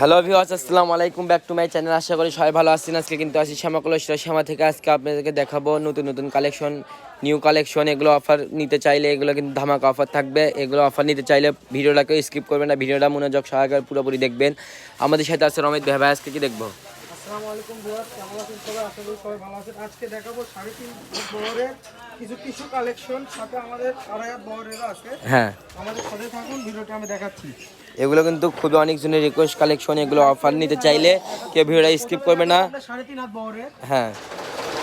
Hello viewers আসসালামু আলাইকুম। Back to my channel আশা করি সবাই ভালো আছেন। আজকে কিন্তু আছি শ্যামা কলেশ্বর শ্যামা থেকে। আজকে আপনাদেরকে দেখাবো নতুন নতুন কালেকশন নিউ কালেকশন এগুলো অফার নিতে চাইলে এগুলো কিন্তু ধামাকা অফার থাকবে। এগুলো অফার নিতে চাইলে ভিডিওটাকে স্কিপ করবেন না। ভিডিওটা মনোযোগ সহকারে পুরোপুরি দেখবেন। আমাদের সাথে আছে রমিত ভাই। আজকে কি দেখব? আসসালামু আলাইকুম ভিউয়ার্স কেমন আছেন সবাই? আশা করি সবাই ভালো আছেন। আজকে দেখাবো সাড়ে তিন বহরের কিছু টিস্যু কালেকশন সাথে আমাদের আড়াই হাত বহরেরও আছে। হ্যাঁ। আমাদের সাথে থাকুন ভিডিওটা আমি দেখাচ্ছি। এগুলো কিন্তু খুবই অনেকজনের রিকোয়েস্ট কালেকশন এগুলো অফার নিতে চাইলে কেউ ভিডিওটা স্কিপ করবে না। হ্যাঁ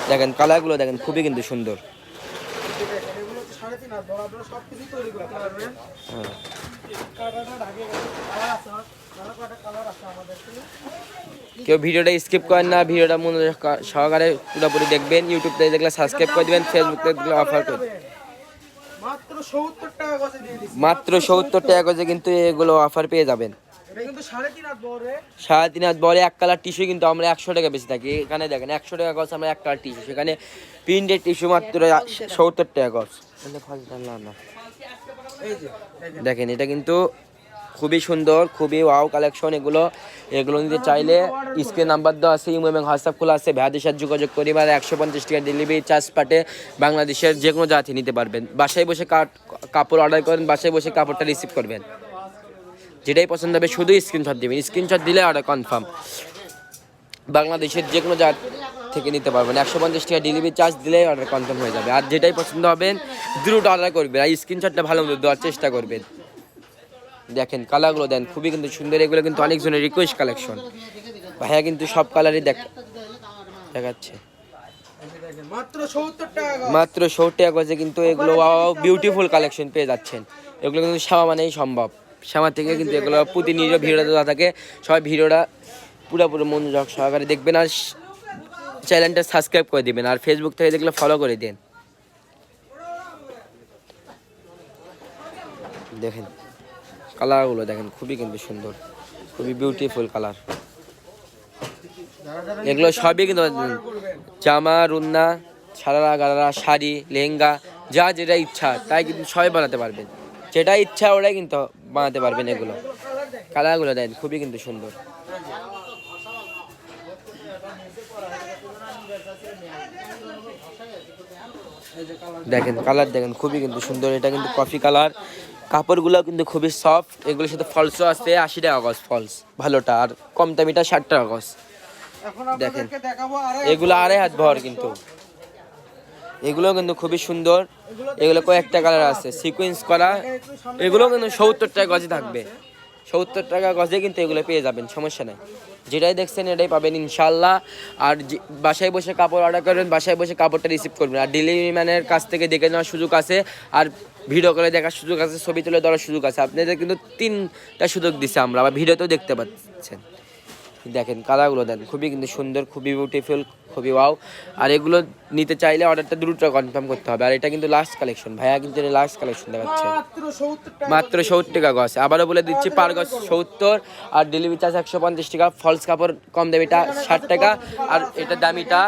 দেখেন কালারগুলো দেখেন, খুবই কিন্তু সুন্দর। হ্যাঁ। কেউ ভিডিওটা স্কিপ করেন না, ভিডিওটা মনে সহকারে পুরোপুরি দেখবেন ইউটিউব থেকে দেখলে সাবস্ক্রাইব করে দিবেন ফেসবুক থেকে দেখলে অফার করে মাত্র সত্তর টাকা গজে কিন্তু এগুলো অফার পেয়ে যাবেন। সাড়ে তিন হাত বড় এক কালার টিস্যু কিন্তু আমরা একশো টাকা বেশি থাকি। এখানে দেখেন একশো টাকা গছ আমরা এক কালার টিস্যু সেখানে প্রিন্টের টিস্যু মাত্র সত্তর টাকা গছ দেখেন দেখেন এটা কিন্তু খুবই সুন্দর, খুবই ওয়াও কালেকশন এগুলো। এগুলো নিতে চাইলে স্ক্রিন নাম্বার দেওয়া আছে, ইমো এবং হোয়াটসঅ্যাপ খোলা আছে। ভাইয়াদের সাথে যোগাযোগ করিবার একশো পঞ্চাশ টাকা ডেলিভারি চার্জ পাটে বাংলাদেশের যে কোনো জাতি নিতে পারবেন। বাসায় বসে কাপড় অর্ডার করেন, বাসায় বসে কাপড়টা রিসিভ করবেন। যেটাই পছন্দ হবে শুধু স্ক্রিনশট দিবেন। স্ক্রিনশট দিলে অর্ডার কনফার্ম বাংলাদেশের যে কোনো জাত থেকে নিতে পারবেন। একশো পঞ্চাশ টাকা ডেলিভারি চার্জ দিলে অর্ডার কনফার্ম হয়ে যাবে। আর যেটাই পছন্দ হবেন দ্রুত অর্ডার করবেন। আর স্ক্রিনশটটা ভালো মতো দেওয়ার চেষ্টা করবেন। দেখেন কালারগুলো দেন খুবই কিন্তু সুন্দর। এগুলো কিন্তু অনেকজনের রিকোয়েস্ট কালেকশন ভাইয়া কিন্তু সব কালারই দেখ দেখাচ্ছে। মাত্র সত্তর টাকা গজে। কিন্তু এগুলো বিউটিফুল কালেকশন পেয়ে যাচ্ছেন। এগুলো কিন্তু শ্যামা মানেই সম্ভব। শ্যামা থেকে কিন্তু এগুলো প্রতিনিয়ত ভিডিওটা দেওয়া থাকে। সবাই ভিডিওটা পুরোপুরি মনোযোগ সহকারে দেখবেন আর চ্যানেলটা সাবস্ক্রাইব করে দিবেন। আর ফেসবুক থেকে দেখলে ফলো করে দিন। দেখেন। কালারগুলো দেখেন, খুবই কিন্তু সুন্দর। খুবই বিউটিফুল কালার এগুলো সবই কিন্তু জামা, রুন্না সারারা গারারা শাড়ি, লেহেঙ্গা, যা যেটা ইচ্ছা, তাই কিন্তু সবাই বানাতে পারবেন। যেটা ইচ্ছা ওটাই কিন্তু বানাতে পারবেন এগুলো। কালার দেখেন, খুবই কিন্তু সুন্দর। দেখেন, কালার দেখেন, খুবই কিন্তু সুন্দর। এটা কিন্তু কফি কালার কাপড়গুলো কিন্তু খুবই সফট এগুলোর সাথে ফলসও আছে আশি টাকা গজ ফলস ভালোটা আর কম দামিটা ষাট টাকা গজ দেখেন। এগুলো আড়াই হাত ভর কিন্তু। এগুলো কিন্তু খুবই সুন্দর এগুলো কয়েকটা কালার আছে সিকুয়েন্স করা এগুলো কিন্তু সত্তর টাকা গজে থাকবে। সত্তর টাকা গজে কিন্তু এগুলো পেয়ে যাবেন, সমস্যা নেই। যেটাই দেখছেন এটাই পাবেন ইনশাল্লাহ আর বাসায় বসে কাপড় অর্ডার করবেন, বাসায় বসে কাপড়টা রিসিভ করবেন। আর ডেলিভারি ম্যানের কাছ থেকে দেখে নেওয়ার সুযোগ আছে, আর ভিডিও করে দেখার সুযোগ আছে, ছবি তুলে ধরার সুযোগ আছে। আপনাদের কিন্তু তিনটা সুযোগ দিছে আমরা আবার ভিডিওতেও দেখতে পাচ্ছেন। দেখেন কালারগুলো দেন খুবই কিন্তু সুন্দর খুবই বিউটিফুল খুবই ওয়াও আর এগুলো নিতে চাইলে অর্ডারটা দ্রুত কনফার্ম করতে হবে। আর এটা কিন্তু লাস্ট কালেকশন ভাইয়া কিন্তু লাস্ট কালেকশন দেখাচ্ছে। মাত্র সত্তর টাকা গছ আবারও বলে দিচ্ছি পার গছ সত্তর। আর ডেলিভারি চার্জ একশো পঞ্চাশ টাকা ফলস কাপড় কম দামিটা ষাট টাকা আর এটা দামিটা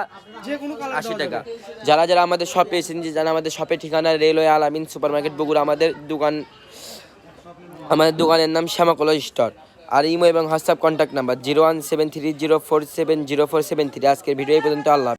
আশি টাকা। যারা যারা আমাদের শপে এসেছেন যে যারা আমাদের শপের ঠিকানা রেলওয়ে আলামিন সুপার মার্কেট বগুড়া আমাদের দোকান আমাদের দোকানের নাম শ্যামাকলা স্টোর আর ইমো এবং WhatsApp contact number zero one seven three zero four seven zero four seven three আজকের ভিডিও পর্যন্ত, আল্লাহ।